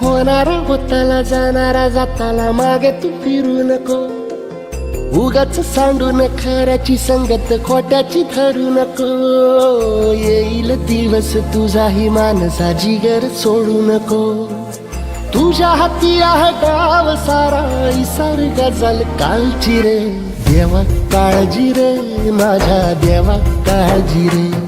होणारा होताला जाणारा जाताला मागे तू फिरू नको. उगाच सांडून खऱ्याची संगत खोट्याची धरू नको. येईल दिवस तुझाही मानसा जिगर सोडू नको. तुझ्या हाती आहे गाव सारा इसार गजल कालची रे. देवा काळजी रे माझ्या देवा काळजी रे.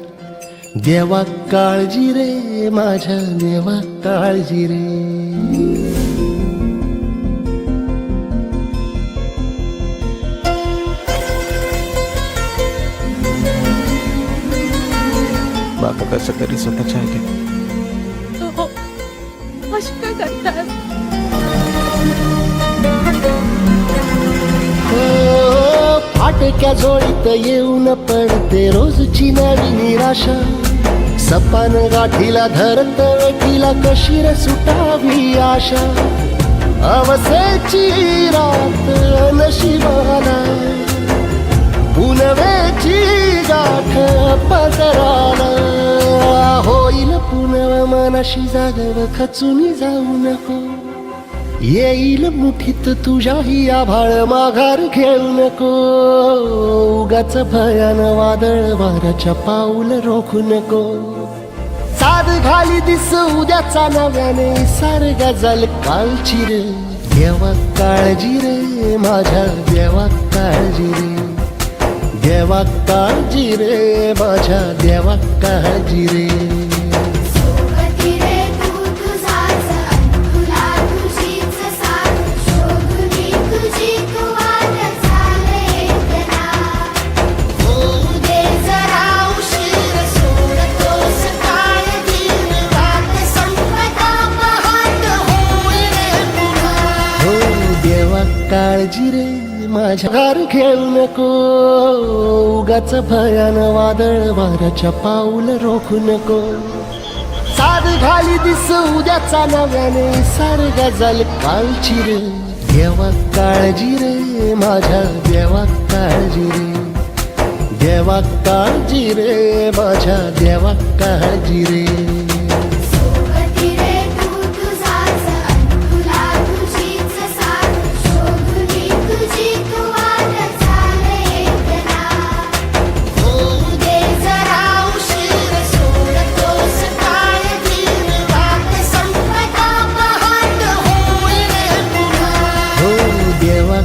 देवा काळजी रे माझ्या देवा काळजी रे. बाबा कसं तरी स्वतःच्या हो अशी काय करतात फाटक्या जोळीत येऊन पडते रोजची नवी निराशा. सपान गाठीला धरत वेठीला कशी सुटावी आशा. अवसेची रात नशिबाला. पुनवेची गाठ पदराला होईल पुनव मनाशी जागव खचून जाऊ नको. येईल मुठीत तुझ्याही आभाळ माघार घेऊ नको. उगाच भयान वादळ वाराच्या पाऊल रोखू नको. साध घाली दिस उद्याचा नव्याने सार गजल कालची रे. देवा काळजी रे माझ्या देवा काळजी रे. देवा काळजी रे माझ्या देवा काळजी रे. काळजी रे माझ्या घर घेऊ नको. उगाच भयान वादळ वाऱ्याच्या पाऊल रोखू नको. साध घाली दिस उद्याचा नव्याने सार गजल काळची रे. देवा काळजी रे माझ्या देवा काळजी रे. देवा काळजी रे माझ्या देवा काळजी रे.